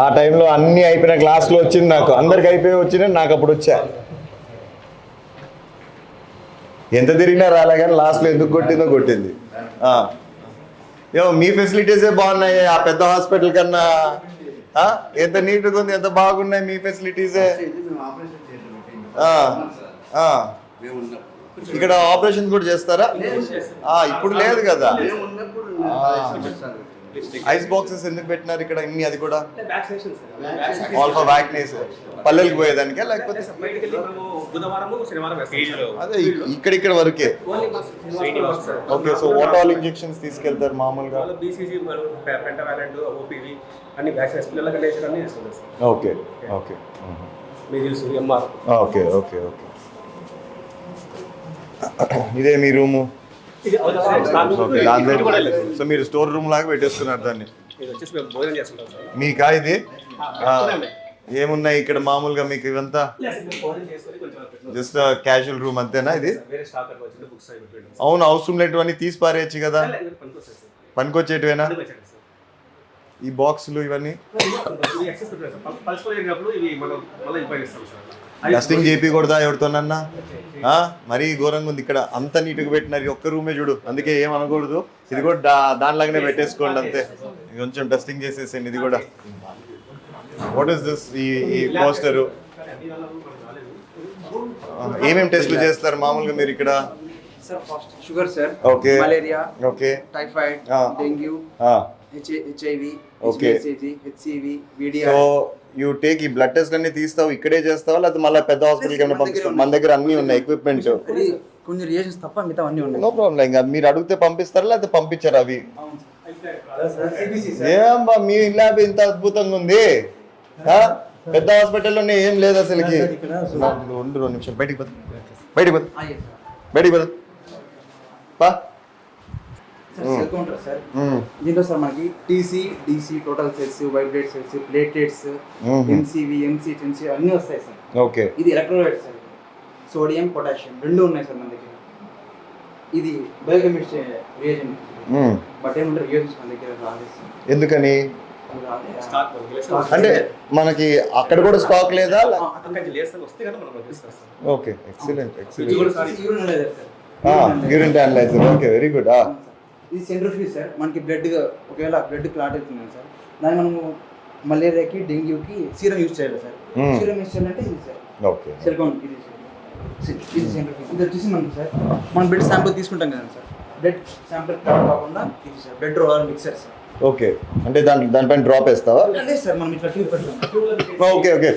ఆ టైంలో అన్నీ అయిపోయిన క్లాస్లో వచ్చింది నాకు. అందరికి అయిపోయి వచ్చినా నాకు అప్పుడు వచ్చా. ఎంత తిరిగినా రాలే కానీ లాస్ట్లో ఎందుకు కొట్టిందో కొట్టింది. ఏమో మీ ఫెసిలిటీసే బాగున్నాయి ఆ పెద్ద హాస్పిటల్ కన్నా? ఎంత నీట్గా ఉంది ఎంత బాగున్నాయి మీ ఫెసిలిటీసే. ఇక్కడ ఆపరేషన్ కూడా చేస్తారా? ఇప్పుడు లేదు కదా. ఐస్ బాక్సెస్ ఎందుకు పెట్టినారు ఇక్కడ ఇన్ని? అది కూడా ఆల్ ఫర్ వ్యాక్నేస్ పల్లెలకు పోయేదానికే? లేకపోతే అదే ఇక్- ఇక్కడిక్కడ వరకే. Okay so what all injections తీసుకెళ్తారు మామూలుగా? వాళ్ళు బీసీజీ పెంటవాలెంట్ ఓపీవీ అన్ని వ్యాక్సినేషన్ పిల్లలకి నేచర్ అన్ని వేస్తున్నాం sir okay okay okay okay okay ఇదే మీ రూము? దాని సో మీరు స్టోర్ రూమ్ లాగా పెట్టేస్తున్నారు దాన్ని మీకా ఇది ఏమున్నాయి ఇక్కడ మామూలుగా మీకు ఇవంతా. జస్ట్ క్యాజువల్ రూమ్ అంతేనా ఇది. అవును అవసరం లేనివన్నీ తీసి పారేయచ్చు కదా. పనికొచ్చేటివేనా. ఈ బాక్సులు ఇవన్నీ డస్టింగ్ చేయకూడదా ఎవరితోనన్నా? ఆ? మరీ ఘోరంగా ఉంది ఇక్కడ. అంత నీట్గా పెట్టినారు. ఒక్క రూమే చూడు. అందుకే ఏం అనకూడదు. ఇది కూడా దానిలాగానే పెట్టేసుకోండి అంతే. కొంచెం డస్టింగ్ చేసేసేయండి. ఇది కూడా. వాట్ ఇస్ దిస్ ఈ ఈ పోస్టరు. ఏమేమి టెస్ట్లు చేస్తారు? మామూలుగా మీరు ఇక్కడ? Sir first sugar sir okay malaria okay typhoid. Dengue. HIV. HCV VDR you take ఈ బ్లడ్ టెస్ట్ అన్ని తీస్తావు ఇక్కడే చేస్తావా? లేకపోతే మళ్ళీ పెద్ద హాస్పిటల్కి ఏమైనా మన దగ్గరే పంపిస్తావు? మన దగ్గర అన్ని ఉన్నాయి ఎక్విప్మెంట్ అది కొన్ని రియేషన్స్ తప్ప మిగతా అన్ని ఉన్నాయి. నో ప్రాబ్లం ఇంకా మీరు అడిగితే పంపిస్తారా లేకపోతే పంపించారా అవి? సిబిసి ఏం బా మీ ల్యాబ్ ఇంత అద్భుతంగా ఉంది. ఆ? పెద్ద హాస్పిటల్లోనే ఏం లేదు అసలుకి. ఉండు ఉండు, రెండు నిమిషాలు. బయటికి పోతా బయటికి పోతా బయటికి పోతా పా. సార్ దీంట్లో సార్ మనకి టీసీ డీసీ టోటల్ సెల్స్ వైబ్రేట్ సెల్స్ ప్లేటెట్స్. ఎంసీవి ఎంసీ టెన్సీ అన్నీ వస్తాయి సార్. ఓకే. ఇది ఎలక్ట్రోలైట్ సార్ సోడియం పొటాషియం రెండు ఉన్నాయి సార్ మన దగ్గర. ఇది బయోకెమిస్ట్రీ రియేజెంట్ బట్ ఏమంటారు రియేజెంట్స్ మన దగ్గర రాలేదు సార్. ఎందుకని. అంటే మనకి అక్కడ కూడా స్టాక్ లేదా. ఓకే ఎక్సలెంట్ ఇది ఎక్సలెంట్ కూడా sir urine analyser okay very good. ఇది సెంట్రిఫ్యూజ్ సార్. మనకి బ్లడ్ ఒకవేళ బ్లడ్ క్లాట్ అవుతుంది సార్. దాన్ని మనము మలేరియాకి డెంగ్యూకి సీరం యూజ్ చేయాలి సార్. సీరం యూజ్ చేయాలంటే ఇది సార్. ఓకే. సెల్కౌన్ ఇది. ఇది సెంట్రిఫ్యూజ్ ఇది వచ్చేసి మనకి సార్ మనం బ్లడ్ శాంపుల్ తీసుకుంటాం కదా సార్. బ్లడ్ శాంపుల్ కాకుండా ఇది sir blood roller mixer sir. Okay. అంటే దాని దానిపైన డ్రాప్ వేస్తావా? Okay okay.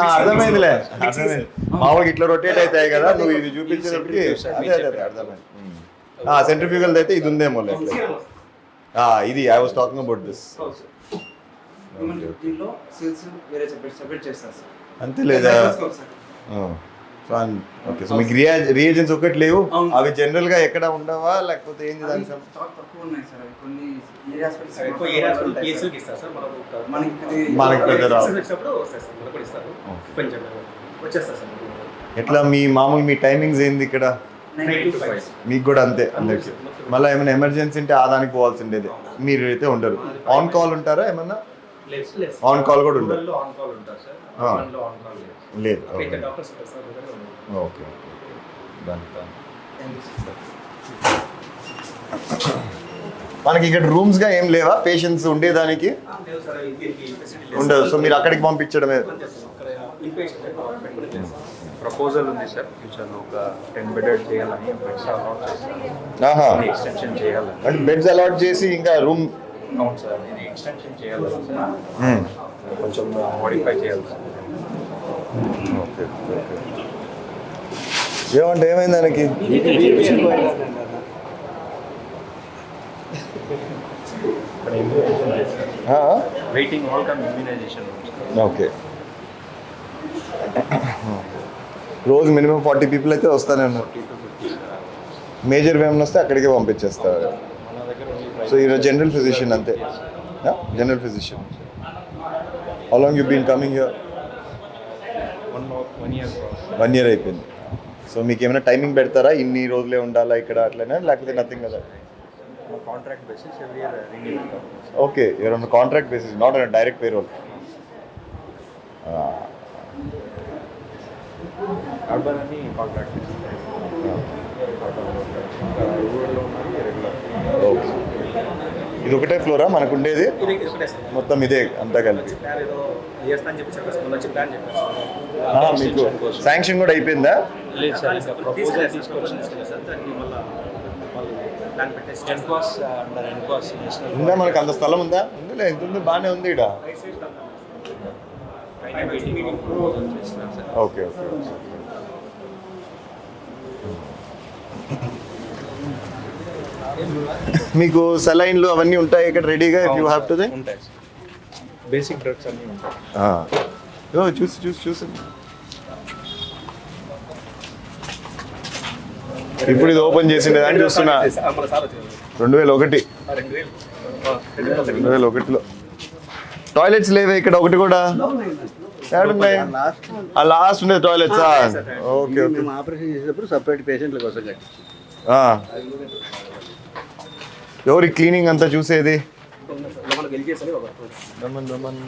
అర్థమైందిలే. అర్థమైంది మామూలుగా ఇట్లా రొటేట్ అవుతాయి కదా నువ్వు ఇది అదే అర్థమైంది. సెంట్రిఫ్యూగల్ అయితే ఇది ఉందేమో లైక్ ఇది I was talking about this అంతే లేదా. ఓకే సో మీకు రియా రియేజెన్స్ ఒకటి లేవు. అవి జనరల్గా ఎక్కడ ఉండవా? లేకపోతే ఏంది మనకి సార్. ఎట్లా మీ మామూలు మీ టైమింగ్స్ ఏంది ఇక్కడ? మీకు కూడా అంతే అందరికి. మళ్ళీ ఏమైనా ఎమర్జెన్సీ ఉంటే ఆ దానికి పోవాల్సి ఉండేది మీరు అయితే ఉండరు. ఆన్ కాల్ ఉంటారా ఏమన్నా? ఆన్ కాల్ కూడా ఉండదు రూరల్లో ఆన్ కాల్ ఉంటారు సార్ ఆ. అర్బన్లో ఆన్ కాల్ లేదు. ఓకే మనకి ఇక్కడ రూమ్స్గా ఏం లేవా? పేషెంట్స్ ఉండేదానికి? ఆ, లేదు సార్ దీనికి ఫెసిలిటీ లేదు. ఉండదు. సో మీరు అక్కడికి పంపించడమే. ప్రపోజల్ ఉంది సార్ ఫ్యూచర్లో ఒక టెన్ బెడెడ్ చేయాలని బెడ్స్ అలాట్ ఆహా. ఎక్స్టెన్షన్ చేయాలని. అంటే బెడ్స్ అలాట్ చేసి ఇంకా రూమ్ అవును సార్ ఇది ఎక్స్టెన్షన్ చేయాలని సార్. కొంచెం మోడిఫై చేయాలి సార్. ఓకే ఓకే ఏమంటే ఏమైంది దానికి? Waiting all come immunization okay రోజు మినిమం ఫార్టీ పీపుల్ అయితే వస్తానే ఉన్నారు. మేజర్ ఏమైనా వస్తే అక్కడికే పంపించేస్తారు. సో ఈరోజు జనరల్ ఫిజిషియన్ అంతే. General physician how long you been coming your one year one year అయిపోయింది. సో మీకు ఏమైనా టైమింగ్ పెడతారా? ఇన్ని రోజులే ఉండాలా ఇక్కడ అట్లనే? లేకపోతే నథింగ్ కదా? Contract basis okay on contract basis not on direct payroll urban అని కాంట్రాక్ట్ ఇది ఒకటే ఫ్లోరా? మనకు ఉండేది మొత్తం ఇదే అంతా కలిపి. మీకు శాంక్షన్ కూడా అయిపోయిందా? ఉందా మనకు? అంత స్థలం ఉందా? ఉందిలే ఎంత ఉంది బాగానే ఉంది ఇక్కడ ఓకే ఓకే. మీకు సెలైన్లు అవన్నీ ఉంటాయి ఇక్కడ రెడీగా if you have to they ఉంటాయి బేసిక్ డ్రగ్స్ అన్నీ ఉంటాయి. ఓ చూసి చూసి చూసి. ఇప్పుడు ఇది ఓపెన్ చేసిండే అని చూస్తున్నా. రెండు వేల ఒకటి. రెండు వేలు. ఒకటిలో. టాయిలెట్స్ లేవే ఇక్కడ ఒకటి కూడా. ఆ లాస్ట్ ఉండే టాయిలెట్స్ ఓకే ఓకే మేము ఆపరేషన్ చేసేటప్పుడు సపరేట్ పేషెంట్ల కోసం ఆ. ఎవరి క్లీనింగ్ అంతా చూసేది? రమన్ రమన్.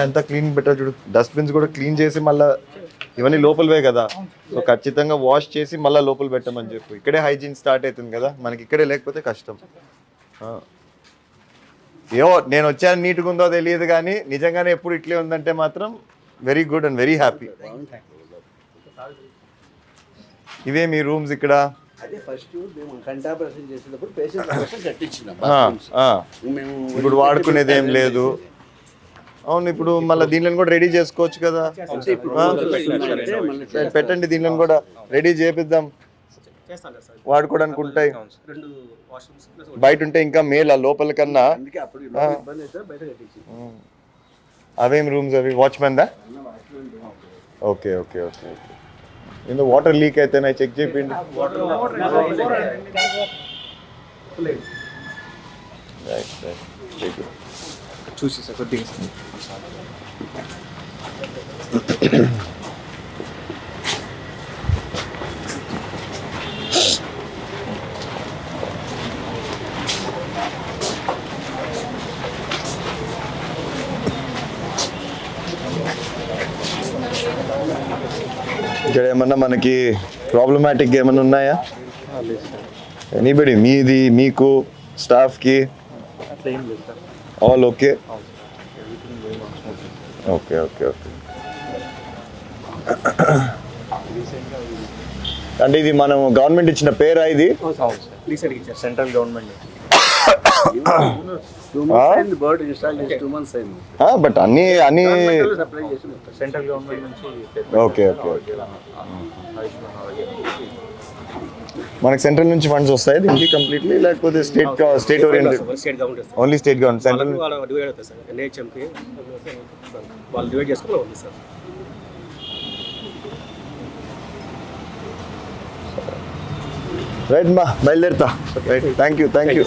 ఎంత క్లీన్ పెట్టారు చూడు. డస్ట్బిన్స్ కూడా క్లీన్ చేసి మళ్ళా ఇవన్నీ లోపలవే కదా. సో ఖచ్చితంగా వాష్ చేసి మళ్ళీ లోపల పెట్టమని చెప్పు. ఇక్కడే హైజీన్ స్టార్ట్ అవుతుంది కదా. మనకి ఇక్కడే లేకపోతే కష్టం. ఆ. ఏవో నేను వచ్చాను నీట్గా ఉందో తెలియదు కానీ నిజంగానే ఎప్పుడు ఇట్లే ఉందంటే మాత్రం very good and very happy. ఇవే మీ రూమ్స్ ఇక్కడ? అదే ఫస్ట్ మేము కంటి ఆపరేషన్ చేసేటప్పుడు పేషెంట్ల కోసం కట్టించినాం ఆ, ఆ. మేము ఇప్పుడు వాడుకునేది ఏం లేదు. అవును ఇప్పుడు మళ్ళీ దీనిలో కూడా రెడీ చేసుకోవచ్చు కదా. పెట్టండి దీనిలో కూడా రెడీ చేపిద్దాం. వాడుకోవడానికి ఉంటాయి. బయట ఉంటే ఇంకా మేలు ఆ. లోపల కన్నా అవేం రూమ్స్ అవి వాచ్మెన్ దా ఓకే ఓకే ఓకే ఓకే ఏందో వాటర్ లీక్ అయితే నాకు చెక్ చేయండి చూసి సార్ కొద్దిగా ఇక్కడ ఏమన్నా మనకి ప్రాబ్లమాటిక్ ఏమన్నా ఉన్నాయా? ఎనీబడి మీది మీకు స్టాఫ్కి అట్లా all okay okay okay okay అంటే ఇది మనం గవర్నమెంట్ ఇచ్చిన పేరా ఇది? సెంట్రల్ గవర్నమెంట్ బట్ అన్ని అన్ని సప్లై చేసి సెంట్రల్ గవర్నమెంట్ నుంచి ఓకే ఓకే మనకి సెంట్రల్ నుంచి ఫండ్స్ వస్తాయి దీనికి కంప్లీట్లీ లేకపోతే state state oriented state government only state government central వాళ్ళు డివైడ్ చేసుకుని ఉంది సార్. రైట్ మా బయలుదేరుతా. Right thank you thank you